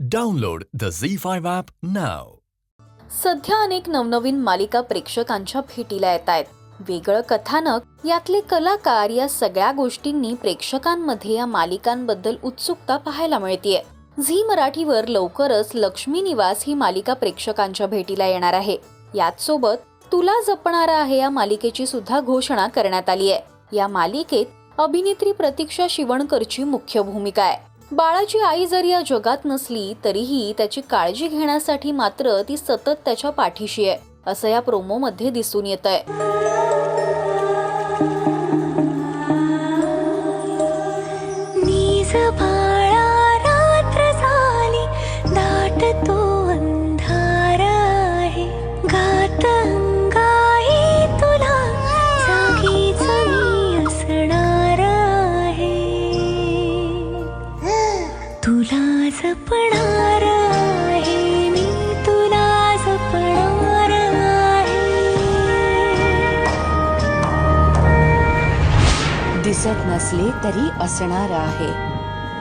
Download the Zee Z5 app नाव सध्या अनेक नवनवीन मालिका प्रेक्षकांच्या भेटीला येत आहेत. वेगळं कथानक यातले कलाकार या सगळ्या गोष्टींनी प्रेक्षकांमध्ये या मालिकांबद्दल उत्सुकता पाहायला मिळतीये. झी मराठीवर लवकरच लक्ष्मी निवास ही मालिका प्रेक्षकांच्या भेटीला येणार आहे. याच सोबत तुला जपणारा आहे या मालिकेची सुद्धा घोषणा करण्यात आली आहे या मालिकेत अभिनेत्री प्रतीक्षा शिवणकरची मुख्य भूमिका आहे. बाळाची आई जरी या जगात नसली तरीही त्याची काळजी घेण्यासाठी मात्र ती सतत त्याच्या पाठीशी आहे असं या प्रोमोमध्ये दिसून येत आहे तुला जपणार आहे मी तुला जपणार आहे. दिसत नसले तरी असणार आहे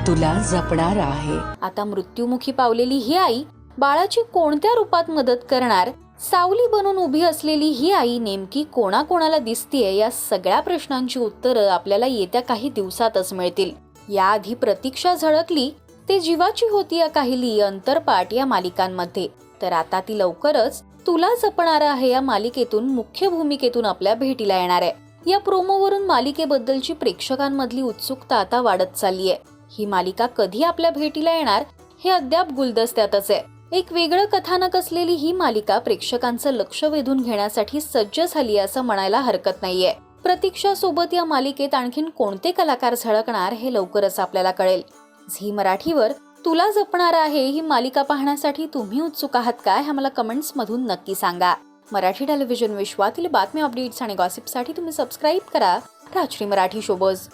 तुला जपणार आहे. आता मृत्युमुखी पावलेली ही आई बाळाची कोणत्या रूपात मदत करणार? सावली बनून उभी असलेली ही आई नेमकी कोणाकोणाला दिसतीये या सगळ्या प्रश्नांची उत्तरं आपल्याला येत्या काही दिवसातच मिळतील. याआधी प्रतीक्षा झळकली ते जीवाची होती या काहिली अंतरपाठ या मालिकांमध्ये. तर आता ती लवकरच तुला जपणार आहे या मालिकेतून मुख्य भूमिकेतून आपल्या भेटीला येणार आहे. या प्रोमोवरून मालिकेबद्दलची प्रेक्षकांमधली उत्सुकता आता वाढत चालली आहे. ही मालिका कधी आपल्या भेटीला येणार हे अद्याप गुलदस्त्यातच आहे. एक वेगळं कथानक असलेली ही मालिका प्रेक्षकांचं लक्ष वेधून घेण्यासाठी सज्ज झाली असं म्हणायला हरकत नाहीये. प्रतीक्षा सोबत या मालिकेत आणखीन कोणते कलाकार झळकणार हे लवकरच आपल्याला कळेल. झी मराठीवर तुला जपणार आहे ही मालिका पाहण्यासाठी तुम्ही उत्सुक आहात काय हे मला कमेंट्स मधून नक्की सांगा. मराठी टेलिव्हिजन विश्वातील बातम्या अपडेट्स आणि गॉसिपसाठी तुम्ही सबस्क्राईब करा. Rajshri Marathi showbuzz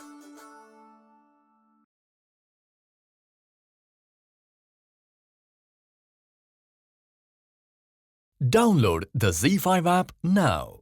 Download the Z5 app now.